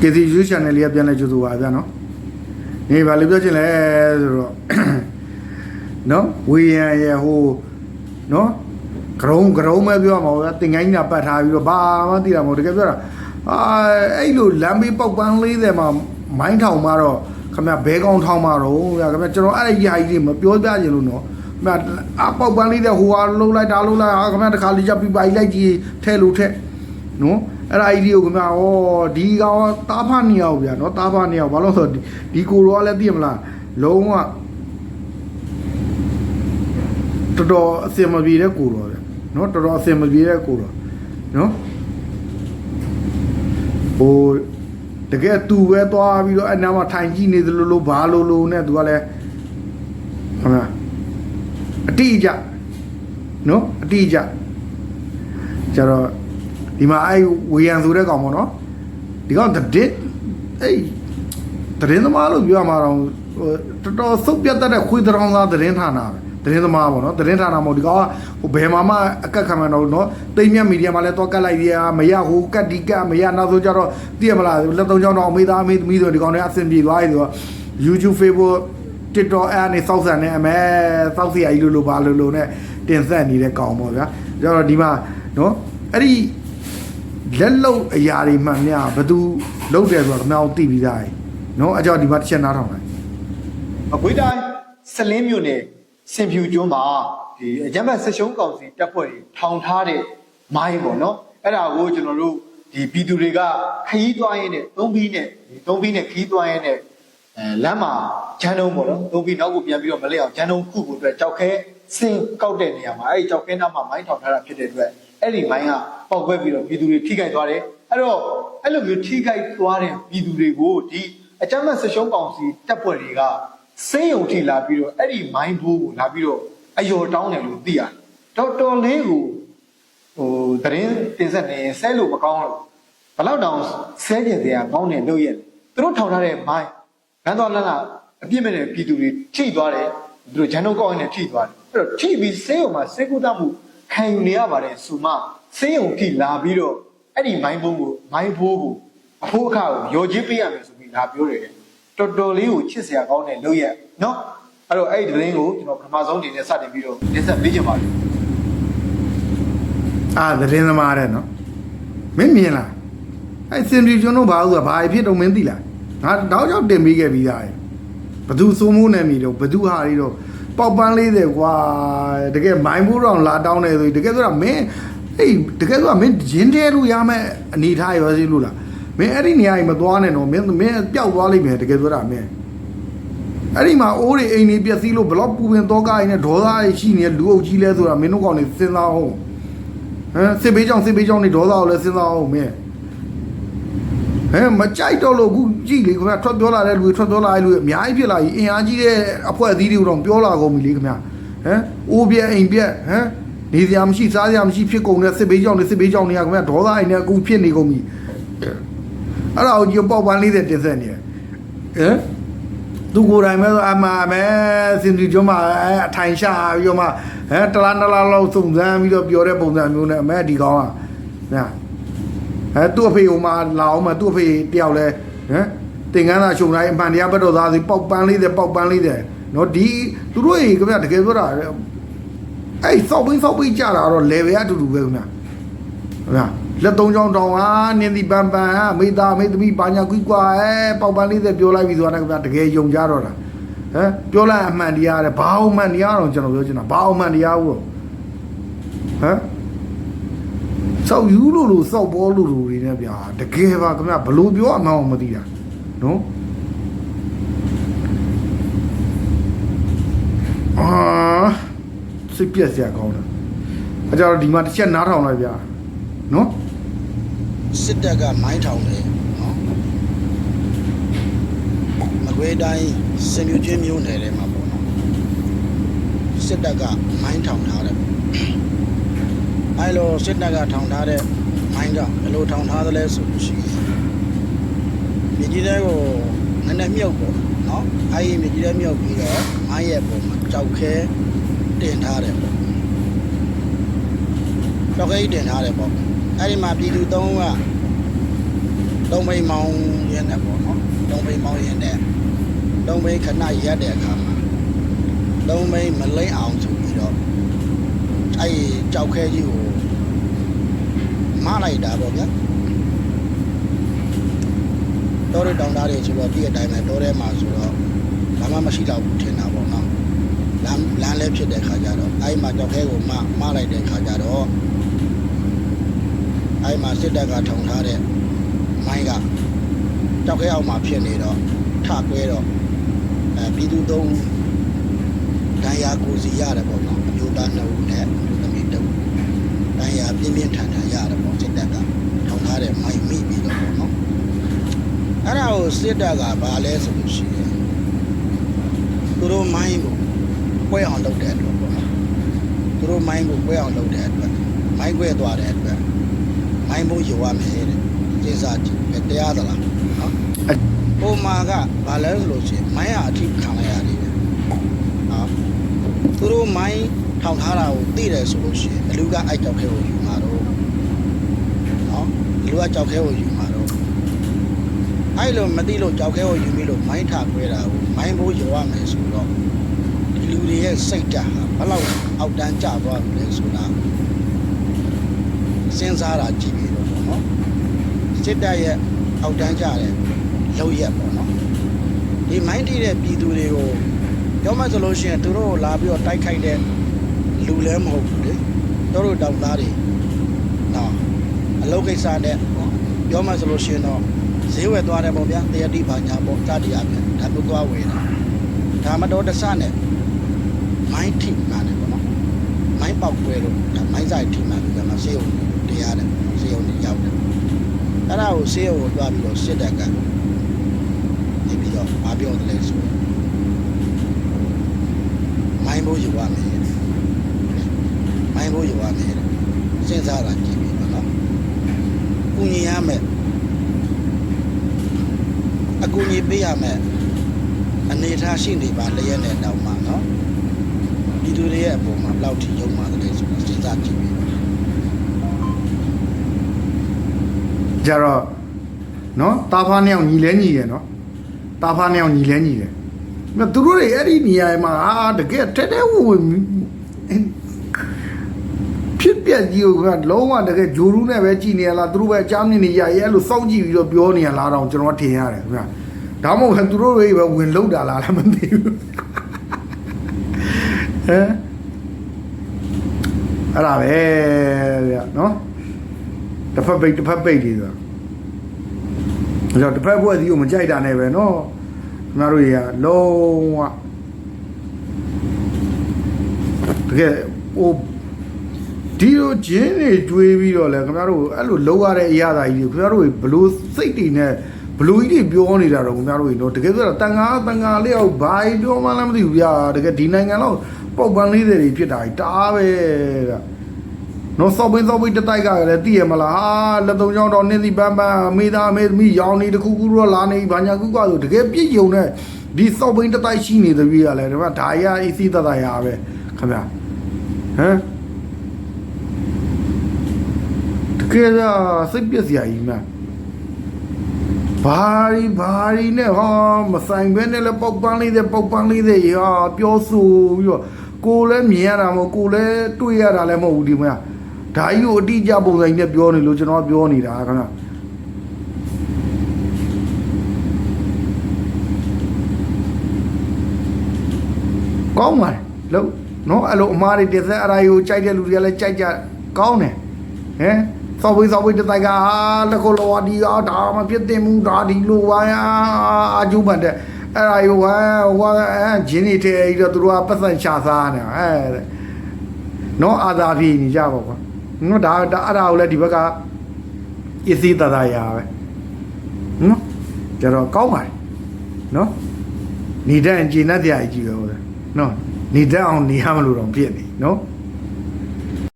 KCU channel လေးကပြန်လဲကြိုဆိုပါဗျာနော်နေပါလေပြောချင်လဲဆိုတော့နော်ဝေယံရဟိုနော်ဂရုံဂရုံပဲပြောမှာဗျာတင်ကိုင်းညာပတ်ထားပြီးတော့ဘာမှသိတာမဟုတ်တကယ်ပြောတာအာအဲ့လိုလမ်းဘေးပေါက်ပန်း40မှာမိုင်းထောင်မှာတော့ခမဘဲကောင်းထောင်မှာတော့ဗျာခမကျွန်တော်အဲ့ဒီယာကြီးတွေမပြောပြချင်လို့နော်ခမအပေါက်ပန်းလေးတဲ့ဟိုဟာလှုပ်လိုက်ဒါလှုပ်လိုက်ဟာခမတခါလေးချက်ပြီးပါလိုက်ကြီးထဲလို့ထဲနော် အဲ့ဒါအီဒီကိုခမဩဒီကောင်တားဖနေအောင်ဗျာနော်တားဖနေအောင်ဘာလို့ဆိုတော့ဒီကိုရောလည်းသိရမလားလုံးဝတော်တော်အစင်မပြေတဲ့ကိုတော်တယ်နော်တော်တော်အစင်မပြေတဲ့ကိုတော်နော်ဟိုတကယ်သူပဲသွားပြီးတော့အဲ့နားမှာထိုင်ကြည့်နေသလိုလိုဘာလိုလိုနဲ့သူကလည်းဟုတ်လားအတိအကျနော်အတိအကျကျတော့ ဒီမှာအဲ့ဝေယံဆိုတဲ့ကောင်ပေါ့နော်ဒီကောင်တဒစ်အဲ့တရင်သမားလို့ပြောရမှာတော့ဟိုတော်တော်စုပ်ပြတ်တတ်တဲ့ခွေးတောင်သားတရင်ဌာနပဲတရင်သမားပေါ့နော်တရင်ဌာနမဟုတ်ဒီကောင်ကဟိုဘယ်မှာမှအကက်ခံမှန်းတော့နော်တိမ်မြတ်မီဒီယာမှာလည်းတော့ကတ်လိုက်ရမရဟိုကတ်ဒီကတ်မရနောက်ဆိုကြတော့သိရမလားလက်သုံးချောင်းတော့အမေသားအမေသမီးဆိုဒီကောင်တွေအဆင်ပြေသွားပြီဆိုတော့ YouTube Facebook TikTok အဲ့အနေစောက်ဆန်နေအမဲစောက်စီအကြီးလိုလိုပါလိုလိုနဲ့တင်ဆက်နေတဲ့ကောင်ပေါ့ဗျာကျတော့ဒီမှာနော်အဲ့ဒီ လက်လုံအရာတွေမှန်များဘသူလုံတယ်ဆိုတော့ခင်ဗျားတို့သိပြီးသားရေနော်အကြောင်းဒီမှာတစ်ချက်နားထောင်လိုက်အကွေးတိုင်းစလင်းမြို့နယ်စင်ဖြူကျွန်းမှာဒီအကြမ်းဖက်ဆက်ရှုံးကောင်စီတပ်ဖွဲ့တွေထောင်ထားတဲ့မိုင်းပေါ့နော်အဲ့ဒါကိုကျွန်တော်တို့ဒီပြည်သူတွေကခရီးသွားရင်းနဲ့သုံးဘီးနဲ့ဒီသုံးဘီးနဲ့ခရီးသွားရင်းနဲ့အဲလမ်းမှာဂျန်တုံးပေါ့နော်သုံးဘီးနောက်ကိုပြန်ပြီးတော့မလဲအောင်ဂျန်တုံးခုဖို့အတွက်ကြောက်ခဲစင်ကောက်တဲ့နေရာမှာအဲ့ဒီကြောက်ခဲနားမှာမိုင်းထောင်ထားတာဖြစ်တဲ့အတွက် အဲ့ဒီမိုင်းကပေါက်ကွဲပြီးတော့ပြည်သူတွေထိခိုက်သွားတယ်အဲ့တော့အဲ့လိုမျိုးထိခိုက်သွားတဲ့ပြည်သူတွေကိုဒီအကြမ်းဖက်ဆက်ရှုံးကောင်စီတပ်ဖွဲ့တွေကစိတ်ယုံထိလာပြီးတော့အဲ့ဒီမိုင်းဘူးကိုလာပြီးတော့အယော်တောင်းတယ်လို့သိရတယ်တော်တော်လေးကိုဟိုသတင်းတင်ဆက်နေရင်ဆဲလို့မကောင်းလို့ဘလောက်တောင်ဆဲကျင်စရာကောင်းတယ်လို့ရဲ့သူတို့ထောင်ထားတဲ့မိုင်းလမ်းသွားလမ်းလာအပြစ်မဲ့တဲ့ပြည်သူတွေထိသွားတယ်သူတို့ဂျန်တော့ကောက်ရင်းနဲ့ထိသွားတယ်အဲ့တော့ထိပြီးဆေးရုံမှာစေကုသမှု ခံယူနေရပါတယ်ဆိုမှဆေးရုံထိလာပြီးတော့အဲ့ဒီမိုင်းဘုံကိုမိုင်းဘိုးကိုအဖိုးအခါကိုရော်ချင်းပေးရမယ်ဆိုပြီးလာပြောတယ်တော်တော်လေးကိုချစ်စရာကောင်းတဲ့လုပ်ရက်နော်အဲ့တော့အဲ့ဒီသတင်းကိုကျွန်တော်ပထမဆုံးဒီနေ့စတင်ပြီးတော့တင်ဆက်ပေးချင်ပါတယ်အာသတင်းသမားတဲ့နော်မင်းမြင်လားအဲ့စင်ပြီကျွန်တော်ဘာလို့ဆိုတာဘာဖြစ်တော့မင်းသိလားငါတောက်ချောက်တင်ပြီးခဲ့ပြီးသားရေဘသူစိုးမိုးနေမီတော့ဘသူဟာတွေတော့ ပေါက်ပန်းလေးတယ်ကွာတကယ်မိုင်းဘူးတော့လာတောင်းတယ်ဆိုတကယ်ဆိုတာမင်းအေးတကယ်ဆိုတာမင်းရင်းတဲလို့ရမယ်အနေထားရောစီလို့လားမင်းအဲ့ဒီနေရာကြီးမသွားနဲ့တော့မင်းမင်းပျောက်သွားလိမ့်မယ်တကယ်ဆိုတာမင်းအဲ့ဒီမှာအိုးတွေအိမ်တွေပျက်စီးလို့ဘလောက်ပူပင်တော့ကားရင်းနဲ့ဒေါသတွေရှိနေတဲ့လူအုပ်ကြီးလဲဆိုတာမင်းတို့ကောင်တွေစဉ်းစားအောင်ဟမ်စစ်ဘေးကြောင့်စစ်ဘေးကြောင့်နေဒေါသကိုလည်းစဉ်းစားအောင်မင်း ဟမ်မကြိုက်တော့လို့အခုကြည့်လေခင်ဗျာထွက်ပြောလာတဲ့လူတွေထွက်ပြောလာတဲ့လူတွေအများကြီးဖြစ်လာပြီအင်အားကြီးတဲ့အဖွဲ့အစည်းတွေတော့ပြောလာကုန်ပြီလေခင်ဗျာဟမ်အိုးပြက်အိမ်ပြက်ဟမ်နေစရာမရှိစားစရာမရှိဖြစ်ကုန်တဲ့စစ်ဘေးကြောင့်နေစစ်ဘေးကြောင့်နေရခင်ဗျာဒေါသအိမ်နဲ့အခုဖြစ်နေကုန်ပြီအဲ့ဒါကိုကြပေါက်ပန်းလေးတဲ့တင်ဆက်နေတယ်ဟမ်သူကိုယ်တိုင်ပဲဆိုအမှပဲစင်တီကျွန်းမှာအဲအထိုင်ရှာပြီးတော့မှအဲတလားတလားလောက်စုံစမ်းပြီးတော့ပြောတဲ့ပုံစံမျိုးနဲ့အမဲဒီကောင်ကညာ အဲသူ့အဖေဟိုမှာလာအောင်မသူ့အဖေတယောက်လဲဟမ်တင်ကန်းသာရှုံတိုင်းအမှန်တရားဘက်တော်သားစီပေါက်ပန်းလေးတဲ့ပေါက်ပန်းလေးတဲ့နော်ဒီသူတို့ကြီးခင်ဗျတကယ်ပြောတာအဲ့စောက်ပိစောက်ပိကြတာတော့ level အတူတူပဲခင်ဗျခင်ဗျလက်သုံးချောင်းတောင်ဟာနင်းဒီပန်ပန်ဟာမိသားမိသမီးဘာညာကွီကွာအဲပေါက်ပန်းလေးတဲ့ပြောလိုက်ပြီဆိုတာနဲ့ခင်ဗျတကယ်ယုံကြတော့တာဟမ်ပြောလိုက်အမှန်တရားတဲ့ဘာအောင်မှန်တရားတော့ကျွန်တော်ပြောချင်တာဘာအောင်မှန်တရားဘူးဟမ် စောက်ယူလို့လို့စောက်ပေါ်လို့လို့တွေနဲ့ဗျာတကယ်ပါခင်ဗျဘလို့ပြောအမှန်အောင်မသိတာနော်အာစိတ်ပြက်စရာကောင်းတာအကြတော့ဒီမှာတစ်ချက်နားထောင်လိုက်ဗျာနော်စစ်တပ်ကမိုင်းထောင်တယ်နော်မကွေးတိုင်းစင်မြူချင်းမျိုးနယ်ထဲမှာပေါ့နော်စစ်တပ်ကမိုင်းထောင်ထားတယ် အဲလိုစစ်တပ်ကထောင်ထားတဲ့မိုင်းကဘယ်လိုထောင်ထားသလဲဆိုလို့ရှိရင်မြေကြီးတဲကိုနည်းနည်းမြုပ်ပေါ့နော်အဲဒီမြေကြီးတဲမြုပ်ပြီးတော့မိုင်းရဲ့ပုံမှာကြောက်ခဲတင်ထားတယ်ပေါ့ကြောက်ခဲကြီးတင်ထားတယ်ပေါ့အဲဒီမှာပြည်သူသုံးကတုံးမိန်မောင်းရင်နဲ့ပေါ့နော်တုံးမိန်မောင်းရင်နဲ့တုံးမိန်ခဏရက်တဲ့အခါမှာတုံးမိန်မလိမ့်အောင်ဆိုပြီးတော့ အဲ့ဒီကြောက်ခဲကြီးကိုမလိုက်တာပေါ့ဗျာတော်ရတောင်သားတွေဆိုတော့ဒီအတိုင်းပဲတော်ထဲမှာဆိုတော့ဘာမှမရှိတော့ဘူးထင်တာပေါ့နော်လမ်းလမ်းလည်းဖြစ်တဲ့ခါကျတော့အဲ့ဒီမှာကြောက်ခဲကိုမမလိုက်တဲ့ခါကျတော့အဲ့ဒီမှာစစ်တပ်ကထောင်ထားတဲ့မိုင်းကကြောက်ခဲအောင်မှာဖြစ်နေတော့ထကွဲတော့အဲပြည်သူသုံးဒဏ်ရာကိုစီရတယ်ပေါ့နော်အမျိုးသားနှစ်ဦးနဲ့အမျိုးသမီးတစ်ဦး ဒဏ်ရာပြင်းပြင်းထန်ထန်ရတယ်ပေါ့စစ်တပ်ကထောင်ထားတဲ့မိုင်းမိပြီးတော့ပေါ့နော်အဲ့ဒါကိုစစ်တပ်ကဘာလဲဆိုလို့ရှိရင်သူတို့မိုင်းကိုကွဲအောင်လုပ်တဲ့အတွက်ပေါ့နော်သူတို့မိုင်းကိုကွဲအောင်လုပ်တဲ့အတွက်မိုင်းကွဲသွားတဲ့အတွက်မိုင်းဘုံယူရမယ်တဲ့စဉ်းစားကြည့်ဘယ်တရားသလားနော်ဟိုမာကဘာလဲဆိုလို့ရှိရင်မိုင်းရအထိခံလိုက်ရတယ်ဗျနော်သူတို့မိုင်း ထောင်ထားတာကိုသိတယ်ဆိုလို့ရှိရင်ဘလူကအိုက်ကြောက်ခဲကိုယူမှာတော့နော်ဘလူကကြောက်ခဲကိုယူမှာတော့အဲ့လိုမသိလို့ကြောက်ခဲကိုယူပြီးလို့မိုင်းထားခွဲတာကိုမိုင်းဘိုးယူရမယ်ဆိုတော့ဒီလူတွေရဲ့စိတ်ဓာတ်ဟာဘယ်လောက်အောက်တန်းကျသွားပြီလဲဆိုတာစဉ်းစားတာကြည့်ပြီးတော့ပေါ့နော်စစ်တပ်ရဲ့အောက်တန်းကျတဲ့လောက်ရက်ပေါ့နော်ဒီမိုင်းတီးတဲ့ပြည်သူတွေကိုပြောမှဆိုလို့ရှိရင်သူတို့ကိုလာပြီးတော့တိုက်ခိုက်တဲ့ လူလည်းမဟုတ်ဘူးလေတို့တို့တောင်သားတွေနော်အလုပ်ကိစ္စနဲ့ပြောမှဆိုလို့ရှိရင်တော့ဈေးဝယ်သွားတယ်ပေါ့ဗျာတရတိဘာညာပေါ့တတိယပြန်ဒါမျိုးသွားဝယ်တာဒါမတော်တဆနဲ့မိုင်းထိမှန်တယ်ပေါ့နော်မိုင်းပေါက်ကွဲလို့ဒါမိုင်းဆိုင်ထိမှန်ပြီးတော့မှဆေးရုံတရားတယ်ဆေးရုံကြီးရောက်တယ်အဲ့ဒါကိုဆေးရုံကိုတွားပြီးတော့စစ်တပ်ကနေပြီးတော့မပြောတယ်လဲဆိုတော့မိုင်းဘိုးယူရမယ် မိုင်းဘိုးယူရမယ်စဉ်းစားတာကြည့်ပြီးတော့နော်ကုညီရမယ်အကူညီပေးရမယ်အနေထားရှိနေပါလျက်နဲ့တောင်းပါနော်ဒီသူတွေရဲ့အပေါ်မှာဘယ်လောက်ထိယုံပါတယ်လဲဆိုတော့စဉ်းစားကြည့်ပြီးကြတော့နော်တာဖားနှစ်ယောက်ညီလဲညီရယ်နော်တာဖားနှစ်ယောက်ညီလဲညီတယ်မြတ်သူတို့တွေအဲ့ဒီနေရာမှာအာတကယ်တဲတဲဝဝ ဖြစ်ပြက်ကြီးကလုံးဝတကယ်ဂျိုရူးနဲ့ပဲကြည်နေရလားသူတို့ပဲအချမ်းနေနေရရဲ့အဲ့လိုစောင့်ကြည့်ပြီးတော့ပြောနေရလားတော့ကျွန်တော်ထင်ရတယ်ခင်ဗျာဒါမှမဟုတ်သူတို့တွေပဲဝင်လောက်တာလားလည်းမသိဘူးဟမ်အဲ့ဒါပဲဗျာနော်တစ်ဖက်ပိတ်တစ်ဖက်ပိတ်နေဆိုတာအဲ့တော့တစ်ဖက်ဘွဲ့စီကိုမကြိုက်တာနဲ့ပဲနော်ခင်ဗျားတို့တွေကလုံးဝတကယ်ဟို ဒီလိုဂျင်းတွေတွေးပြီးတော့လဲခင်ဗျားတို့အဲ့လိုလောက်ရတဲ့အရာသာကြီးတွေခင်ဗျားတို့ဘလို့စိတ်တွေနဲ့ဘလို့ကြီးတွေပြောနေတာတော့ခင်ဗျားတို့နော်တကယ်ဆိုတော့တန်ငါတန်ငါလေးအောင်ဘာကြီးပြောမှလည်းမသိဘူးဗျာတကယ်ဒီနိုင်ငံတော့ပေါက်ပန်းလေးတွေဖြစ်တာကြီးတားပဲဗျာနော်စောက်ပင်းစောက်ပင်းတတိုက်ကလည်းသိရမလားဟာလက်သုံးချောင်းတော့နင်းစီပန်းပန်းအမေသားအမေသမီးရောင်နေတခုခုတော့လာနေဘာညာကူကွာဆိုတကယ်ပြည့်ယုံတဲ့ဒီစောက်ပင်းတတိုက်ရှိနေသည်ရလဲဒါမှဒါရအစီတတရပဲခင်ဗျာဟမ်တ ကယ်တော့စိတ်ပြည့်စရာကြီးမှဘာရီဘာရီနဲ့ဟာမဆိုင်ဘဲနဲ့လည်းပေါက်ပန်းလေးတဲ့ပေါက်ပန်းလေးတဲ့ဟာပြောဆိုပြီးတော့ကိုလည်းမြင်ရတာမဟုတ်ကိုလည်းတွေ့ရတာလည်းမဟုတ်ဘူးဒီမှာဒါကြီးကိုအတိအကျပုံစံကြီးနဲ့ပြောနေလို့ကျွန်တော်ပြောနေတာခင်ဗျာကောင်းပါတယ်လို့နော်အဲ့လိုအမားတွေတက်သက်အရာယူကြိုက်တဲ့လူတွေကလည်းကြိုက်ကြကောင်းတယ်ဟမ် စောဝေးစောဝေးတတိုက်ကအာလက်ကိုလောဒီအာဒါမဖြစ်တင်မှုဒါဒီလိုပါယာအကျူမှတ်တဲ့အဲ့ဒါယူဟမ်ဟိုကအဲဂျင်းနေထဲပြီးတော့သူတို့ကပတ်စံချစားနေဟဲ့တဲ့နော်အာသာပြေနေကြပါကွာနော်ဒါဒါအဲ့ဒါကိုလည်းဒီဘက်ကအစ်စီတသာရာပဲနော်ကြတော့ကောင်းပါတယ်နော်နေတဲ့အကျဉ်းနဲ့တရားကြီးပဲဟုတ်တယ်နော်နေတတ်အောင်နေရမလို့တော့ဖြစ်နေနော်